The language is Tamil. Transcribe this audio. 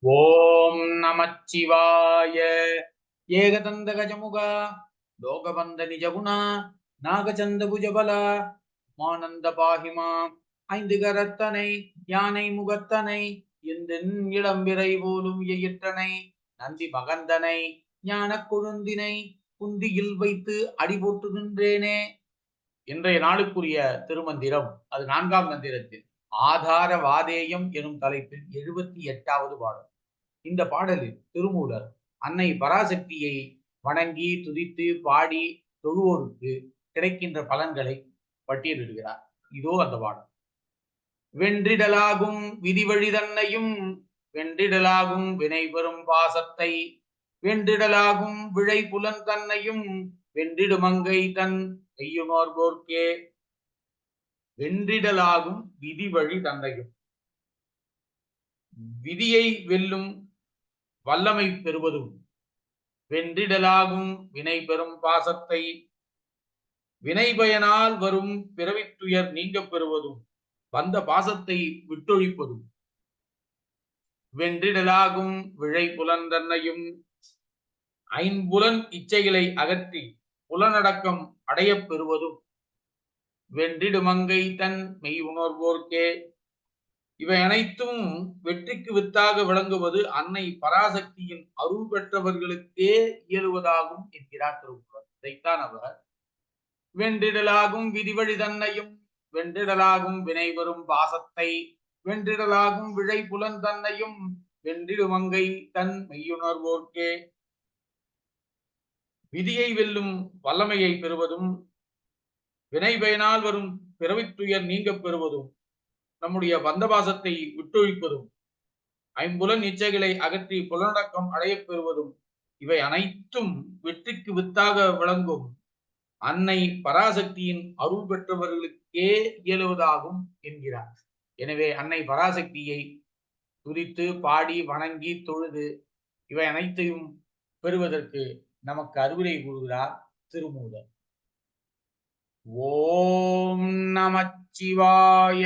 ஓம் நமச்சிவாய. ஏகதந்த கஜமுக லோகபந்த நிஜகுணா. நாகச்சந்த புஜபல மானந்த பாகிமா. ஐந்து கரத்தனை யானை முகத்தனை. எந்தென் இளம்பிறை போலும் எயிற்றனை. நந்தி மகந்தனை. ஞான கொழுந்தினை. குந்தியில் வைத்து அடி போட்டுகின்றேனே. இன்றைய நாளுக்குரிய திருமந்திரம். அது நான்காம் மந்திரத்தில். ஆதார வாதேயம் எனும் தலைப்பில் எழுபத்தி எட்டாவது பாடல். இந்த பாடலில் திருமூலர் அன்னை பராசக்தியை வணங்கி துதித்து பாடி தொழுவோருக்கு கிடைக்கின்ற பலன்களை பட்டியலிடுகிறார். இதோ அந்த பாடல். வென்றிடலாகும் விதிவழி தன்னையும் வென்றிடலாகும் வினை பெறும் பாசத்தை வென்றிடலாகும் விழை புலன் தன்னையும் வென்றிடுமங்கை தன் கையுணர்வோர்க்கே வென்றிடலாகும் விதி வழி தன்னையும் விதியை வெல்லும் வல்லமை பெறுவதும் வென்றிடலாகும் வினை பெறும் பாசத்தை வினை பயனால் வரும் பிறவித்துயர் நீங்க பெறுவதும் வந்த பாசத்தை விட்டொழிப்பதும் வென்றிடலாகும் விழை புலந்தன்னையும் ஐம்புலன் இச்சைகளை அகற்றி புலனடக்கம் அடையப் பெறுவதும் வென்றிடுமங்கை தன் மெய் உணர்வோர்க்கே. இவை அனைத்தும் வெற்றிக்கு வித்தாக விளங்குவது அன்னை பராசக்தியின் அருள் பெற்றவர்களுக்கே இயலுவதாகும் என்கிறார் திருக்குறள் இதைத்தான் அவர் வென்றிடலாகும் விதிவழி தன்னையும் வென்றிடலாகும் வினை வரும் பாசத்தை வென்றிடலாகும் விழை புலன் தன்னையும் வென்றிடுமங்கை தன் மெய்யுணர்வோர்க்கே விதியை வெல்லும் வல்லமையை பெறுவதும் வினை பயனால் வரும் பிறவித்துயர் நீங்க பெறுவதும் நம்முடைய பந்தபாசத்தை விட்டொழிப்பதும் ஐம்புலன் இச்சைகளை அகற்றி புலனடக்கம் அடையப் பெறுவதும் இவை அனைத்தும் வெற்றிக்கு வித்தாக விளங்கும். அன்னை பராசக்தியின் அருள் பெற்றவர்களுக்கே இயலுவதாகும் என்கிறார். எனவே அன்னை பராசக்தியை துதித்து பாடி வணங்கி தொழுது இவை அனைத்தையும் பெறுவதற்கு நமக்கு அறிவுரை கூறுகிறார் திருமூலர். ஓம் நமச்சிவாய.